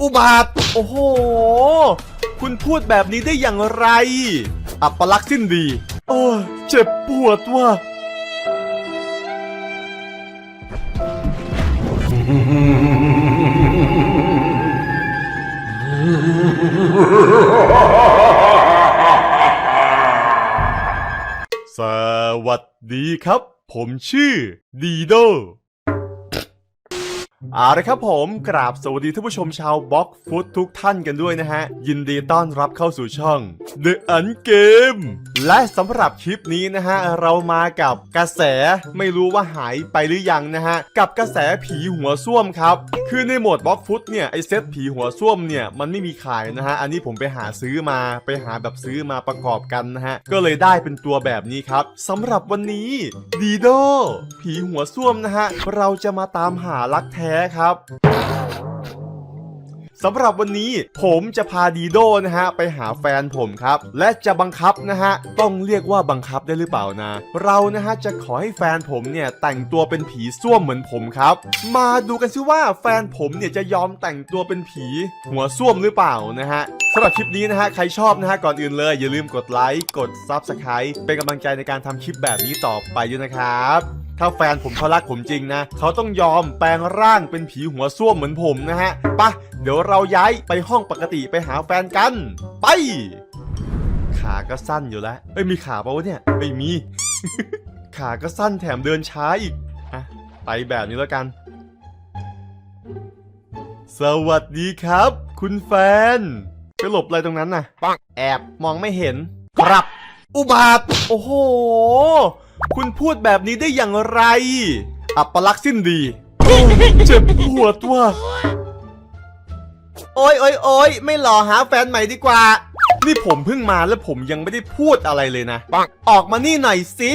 อุบาท โอ้โห คุณพูดแบบนี้ได้อย่างไร อัปลักษณ์สิ้นดี โอ้เจ็บปวดว่ะสวัสดีครับ ผมชื่อดีโด เอาละครับผมกราบสวัสดีท่านผู้ชมชาวบล็อกฟุตทุกท่านกันด้วยนะฮะ ยินดีต้อนรับเข้าสู่ช่อง The Un Game และสำหรับคลิปนี้นะฮะ เรามากับกระแสไม่รู้ว่าหายไปหรือยังนะฮะ กับกระแสผีหัวส้วมครับ คือในโหมดบล็อกฟุตเนี่ยไอเซตผีหัวส้วมเนี่ยมันไม่มีขายนะฮะ อันนี้ผมไปหาซื้อมาไปหาแบบซื้อมาประกอบกันนะฮะ ก็เลยได้เป็นตัวแบบนี้ครับสำหรับวันนี้ดีโดผีหัวส้วมนะฮะเราจะมาตามหารักแท้ครับสำหรับวันนี้ผมจะพาดีโดนะฮะ ไปหาแฟนผมครับ และจะบังคับนะฮะ ต้องเรียกว่าบังคับได้หรือเปล่านะ เรานะฮะ จะขอให้แฟนผมเนี่ย แต่งตัวเป็นผีส้วมเหมือนผมครับ มาดูกันซิว่าแฟนผมเนี่ยจะยอมแต่งตัวเป็นผี หัวส้วมหรือเปล่านะฮะสำหรับคลิปนี้นะฮะ ใครชอบนะฮะ ก่อนอื่นเลย อย่าลืมกดไลค์กด Subscribe เป็นกำลังใจในการทำคลิปแบบนี้ต่อไปด้วยนะครับ ถ้าแฟนผมเขารักผมจริงนะ เขาต้องยอมแปลงร่างเป็นผีหัวส้วมเหมือนผมนะฮะไปะเดี๋ยวเราย้ายไปห้องปกติไปหาแฟนกัน ไป ขาก็สั้นอยู่แล้วเอ้ยมีขาปล่าวะเนี่ยไม่มี ขาก็สั้นแถมเดินช้าอีกอะไปแบบนี้แล้วกัน สวัสดีครับ คุณแฟนไปหลบอะไรตรงนั้นน่ะปังแอบมองไม่เห็น ครับ อุบาทโอ้โห คุณพูดแบบนี้ได้อย่างไร อัปลักษณ์สิ้นดีโอ้เจ็บปวดว่ะโอ้ยโอ้ยโอ้ยไม่หล่อหาแฟนใหม่ดีกว่า นี่ผมเพิ่งมาแล้วผมยังไม่ได้พูดอะไรเลยนะปังออกมานี่หน่อยสิ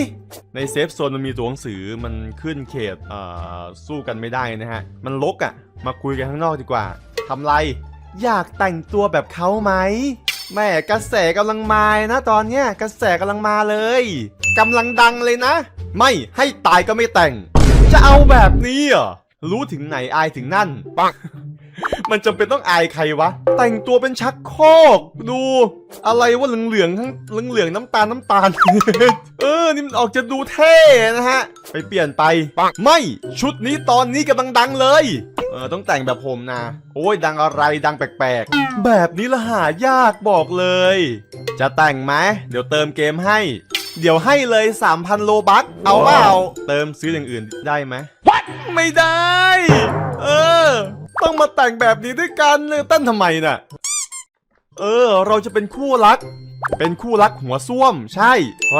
ในเซฟโซนมันมีตัวหนังสือมันขึ้นเขตเอ่อสู้กันไม่ได้นะฮะ มันลกอะ่ะ มาคุยกันข้างนอกดีกว่าทำไร อยากแต่งตัวแบบเขาไหมแม่กระแสกำลังมานะตอนเนี้ยกระแสกำลังมาเลย กำลังดังเลยนะ ไม่ให้ตายก็ไม่แต่ง จะเอาแบบนี้เหรอรู้ถึงไหนอายถึงนั่นปังมันจำเป็นต้องอายใครวะ แต่งตัวเป็นชักโครกดู อะไรว่าเหลืองๆทั้งเหลืองๆน้ำตาลน้ำตาล เออนี่มันออกจะดูเท่นะฮะ ไปเปลี่ยนไปปังไม่ชุดนี้ตอนนี้กำลังดังเลย เออต้องแต่งแบบผมนะ โอ้ยดังอะไรดังแปลกๆ แบบนี้ละหายากบอกเลย จะแต่งไหมเดี๋ยวเติมเกมให้ เดี๋ยวให้เลย 3,000 โลบัคเอาเปล่าเติมซื้ออย่างอื่นได้ไหมไม่ได้ เออ ต้องมาแต่งแบบนี้ด้วยกันเลยเต้นทำไมน่ะ เออ เราจะเป็นคู่รัก เป็นคู่รักหัวส้วม ใช่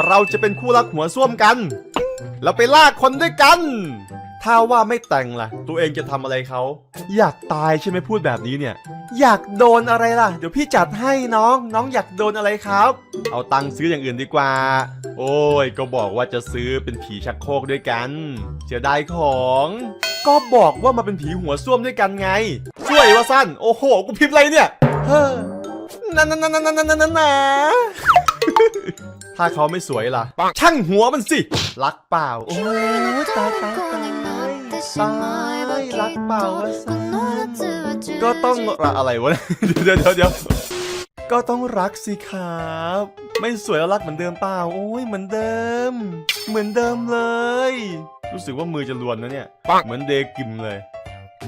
เราจะเป็นคู่รักหัวส้วมกัน เราไปลากคนด้วยกัน ถ้าว่าไม่แต่งล่ะ ตัวเองจะทำอะไรเขา อยากตายใช่ไหมพูดแบบนี้เนี่ย อยากโดนอะไรล่ะ เดี๋ยวพี่จัดให้น้อง น้องอยากโดนอะไรครับ เอาตังค์ซื้ออย่างอื่นดีกว่า โอ้ย ก็บอกว่าจะซื้อเป็นผีชักโครกด้วยกันเสียดายของ ก็บอกว่ามาเป็นผีหัวส้วมด้วยกันไง ช่วยว่าสั้น โอ้โห กูพิมพ์อะไรเนี่ย เฮ้อนั่นนั่นนั่นนั่นนั่นนั่นนะถ้าเขาไม่สวยล่ะ ช่างหัวมันสิ รักเปล่า โอ้ยตายตายตายตายรักเปล่าวะสั้นก็ต้องอะไรวะ เดี๋ยวเดี๋ยวเดี๋ยว ก็ต้องรักสิครับ ไม่สวยแล้วรักเหมือนเดิมเปล่าโอ้ยเหมือนเดิม เหมือนเดิมเลย รู้สึกว่ามือจะลวนนะเนี่ยเหมือนเดกิมเลย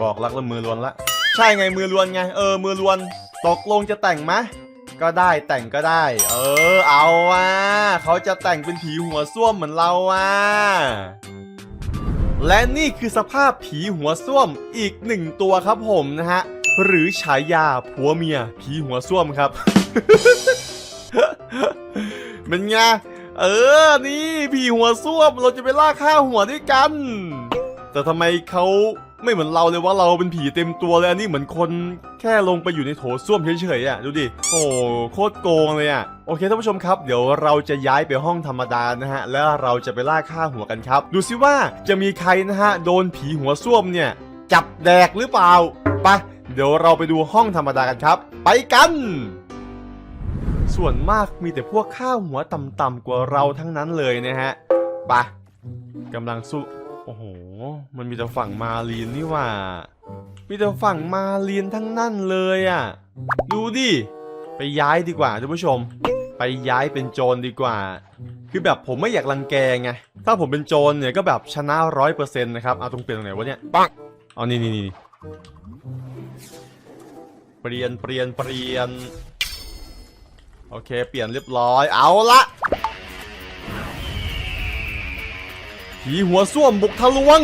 บอกรักแล้วมือลวนละ ใช่ไงมือลวนไง เออมือลวนตกลงจะแต่งไหมก็ได้แต่งก็ได้ เออ เอาว่ะเขาจะแต่งเป็นผีหัวส้วมเหมือนเราว่ะและนี่คือสภาพผีหัวส้วมอีกหนึ่งตัวครับผมนะฮะ หรือฉายาผัวเมียผีหัวส้วมครับ เป็นไง เออ นี่ผีหัวส้วมเราจะไปล่าฆ่าหัวด้วยกัน แต่ทำไมเขาไม่เหมือนเราเลยว่าเราเป็นผีเต็มตัวเลยอันนี้เหมือนคนแค่ลงไปอยู่ในโถส้วมเฉยๆอะดูดิโอ้โคตรโกงเลยอะโอเคท่านผู้ชมครับเดี๋ยวเราจะย้ายไปห้องธรรมดานะฮะแล้วเราจะไปล่าฆ่าหัวกันครับ ดูซิว่าจะมีใครนะฮะโดนผีหัวส้วมเนี่ย จับแดกหรือเปล่าไปเดี๋ยวเราไปดูห้องธรรมดากันครับ ไปกัน ส่วนมากมีแต่พวกข้าวหัวต่ำๆกว่าเราทั้งนั้นเลยนะฮะไปกำลังสู้โอ้โห มันมีแต่ฝั่งมาลีนนี่ว่า มีแต่ฝั่งมาเรียนทั้งนั่นเลยอะ ดูดิ ไปย้ายดีกว่าท่านผู้ชม ไปย้ายเป็นโจรดีกว่า คือแบบผมไม่อยากรังแกไง ถ้าผมเป็นโจรเนี่ยก็แบบชนะร้อยเปอร์เซ็นต์นะครับ เอาตรงเปลี่ยนตรงไหนวะเนี่ย ปังเอานี่นี่นี่เปลี่ยนเปลี่ยนเปลี่ยน โอเค เปลี่ยนเรียบร้อย เอาละผีหัวส้วมบุกทะลวง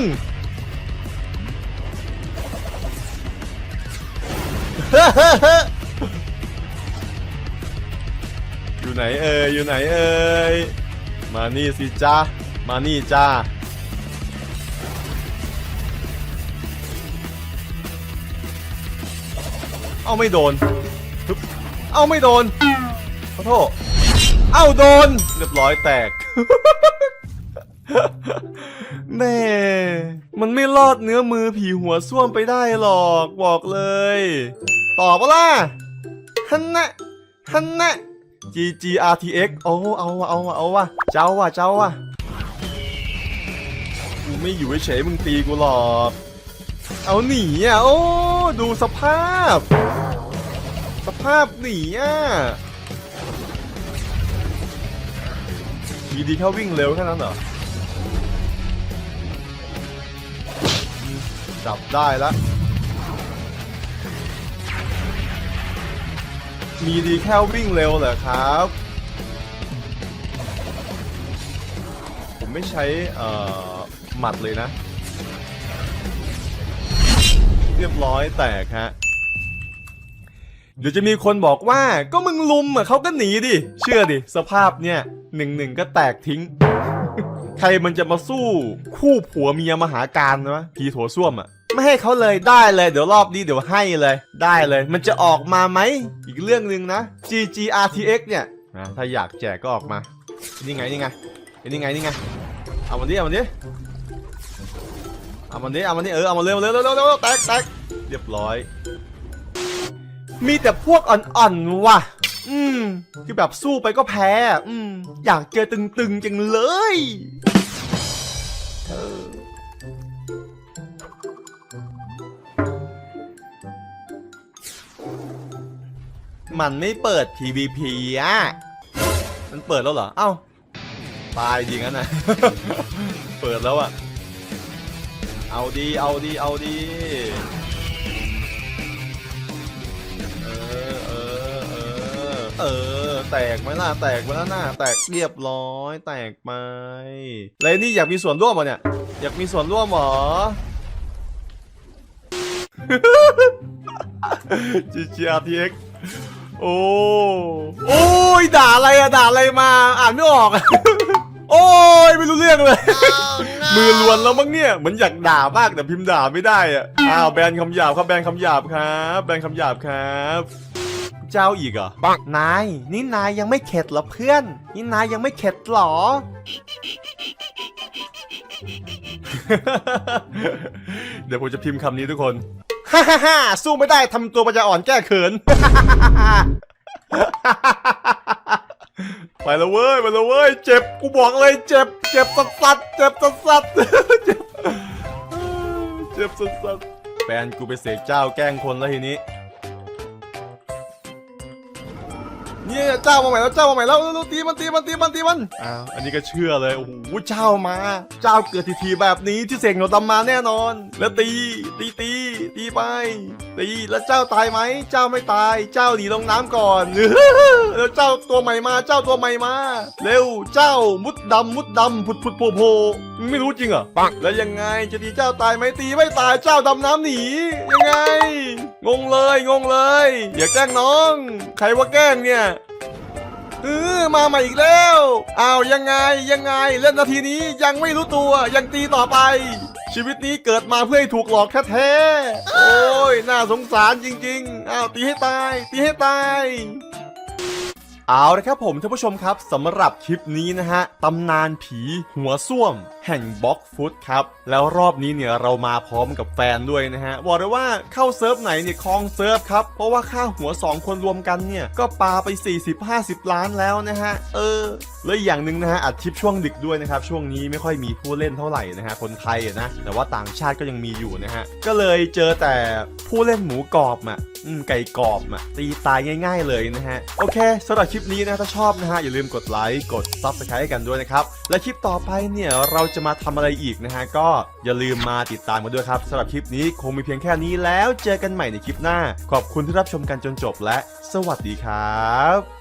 อยู่ไหนเอ่ย อยู่ไหนเอ่ย มานี่สิจ้ามานี่จ้าเอาไม่โดนฮึบเอาไม่โดน ขอโทษ เอ้าโดน เรียบร้อยแตกแม่มันไม่รอดเนื้อมือผีหัวส้วมไปได้หรอกบอกเลย ตอบปะล่ะฮันนะฮันนะ G G R T X โอ้เอาวะเอาวะเอาวะเจ้าวะเจ้าวะกูไม่อยู่เฉยมึงตีกูหรอก เอาหนีอะโอ้ ดูสภาพ สภาพหนีอะ มีดีแค่วิ่งเร็วแค่นั้นเหรอ จับได้แล้ว มีดีแค่วิ่งเร็วเหรอครับ ผมไม่ใช้เอ่อหมัดเลยนะ เรียบร้อยแตกฮะ เดี๋ยวจะมีคนบอกว่าก็มึงลุมอะเขาก็หนีดิ เชื่อดิ สภาพเนี่ยหนึ่งหนึ่งก็แตกทิ้ง ใครมันจะมาสู้คู่ผัวเมียมหาการนะผีโถส้วมอะไม่ให้เขาเลยได้เลยเดี๋ยวรอบนี้เดี๋ยวให้เลย ได้เลย มันจะออกมาไหมอีกเรื่องหนึ่งนะ GGRTX เนี่ยถ้าอยากแจกก็ออกมา นี่ไงนี่ไงนี่ไงนี่ไงเอามันดิเอามันดิเอามันดิเอามันดิเออเอามันเร็วเร็วเร็วเร็วแตกแตกเรียบร้อย มีแต่พวกอ่อนๆว่ะ อืม คือแบบสู้ไปก็แพ้ อืม อยากเจอตึงๆจังเลยมันไม่เปิด PVP อะ มันเปิดแล้วเหรอ เอ้า ตายดีงั้นนะ เปิดแล้วอะ เอาดี เอาดี เอาดี เออ แตกไหมล่ะแตกไหมล่ะหน้าแตกเรียบร้อย แตกไปเลยนี่อยากมีส่วนร่วมเหรอเนี่ย อยากมีส่วนร่วมเหรอ GGRTX โอ้โอ้ยด่าอะไรอะด่าอะไรมาอ่านไม่ออกโอ้ยไม่รู้เรื่องเลย มือลวนแล้วมั้งเนี่ยเหมือนอยากด่ามากแต่พิมพ์ด่าไม่ได้อะอ้าวแบนคำหยาบครับแบนคำหยาบครับ แบนคำหยาบครับ เจ้าอีกเหรอปังนาย นี่นายยังไม่เข็ดเหรอเพื่อน นี่นายยังไม่เข็ดเหรอ เดี๋ยวผมจะพิมพ์คำนี้ทุกคน ฮ่าฮ่าฮ่าสู้ไม่ได้ทำตัวปัญญาอ่อนแก้เขิน ไปแล้วเว้ย ไปแล้วเว้ย เจ็บ กูบอกเลยเจ็บ เจ็บสัสสัสเจ็บสัสสัสเจ็บ เจ็บสัสสัสแฟนกูไปเสกเจ้าแกล้งคนแล้วทีนี้ เนี่ยเจ้ามาใหม่แล้วเจ้ามาใหม่แล้วแล้วตีมันตีมันตีมันตีมันอ้าวอันนี้ก็เชื่อเลยโอ้โหเจ้ามา เจ้าเกิดทีทีๆแบบนี้ที่เสกหนวดดำมาแน่นอน แล้วตีตีตีตีไปตีแล้วเจ้าตายไหมเจ้าไม่ตาย เจ้าหนีลงน้ำก่อนแล้วเจ้าตัวใหม่มาเจ้าตัวใหม่มา เร็วเจ้ามุดดำมุดดำผุดผุดโผล่โผล่ มึงไม่รู้จริงเหรอปังแล้วยังไงจะตีเจ้าตายไหมตีไม่ตายเจ้าดำน้ำหนียังไง งงเลยงงเลย อย่าแกล้งน้อง ใครว่าแกล้งเนี่ยเออมาใหม่อีกแล้วอ้าวยังไงยังไง เล่นนาทีนี้ยังไม่รู้ตัวยังตีต่อไป ชีวิตนี้เกิดมาเพื่อให้ถูกหลอกแท้ๆโอ้ยน่าสงสารจริงๆอ้าวตีให้ตาย ตีให้ตาย เอาละครับผมท่านผู้ชมครับสำหรับคลิปนี้นะฮะตำนานผีหัวส้วม แห่งบล็อกฟุตครับ แล้วรอบนี้เนี่ยเรามาพร้อมกับแฟนด้วยนะฮะบอกเลยว่าเข้าเซิร์ฟไหนเนี่ยคลองเซิร์ฟครับ เพราะว่าค่าหัว 2 คนรวมกันเนี่ย ก็ปาไป 40-50 ล้านแล้วนะฮะ เออแล้วอีกอย่างหนึ่งนะฮะอัดคลิปช่วงดึกด้วยนะครับช่วงนี้ไม่ค่อยมีผู้เล่นเท่าไหร่นะฮะคนไทยนะแต่ว่าต่างชาติก็ยังมีอยู่นะฮะก็เลยเจอแต่ผู้เล่นหมูกรอบอะไก่กรอบอะตีตายง่าย ๆ เลยนะฮะโอเคสำหรับคลิปนี้นะถ้าชอบนะฮะอย่าลืมกดไลค์กด subscribe ให้กันด้วยนะครับและคลิปต่อไปเนี่ยเราจะมาทำอะไรอีกนะฮะก็อย่าลืมมาติดตามกันด้วยครับสำหรับคลิปนี้คงมีเพียงแค่นี้แล้วเจอกันใหม่ในคลิปหน้า ขอบคุณที่รับชมกันจนจบและ สวัสดีครับ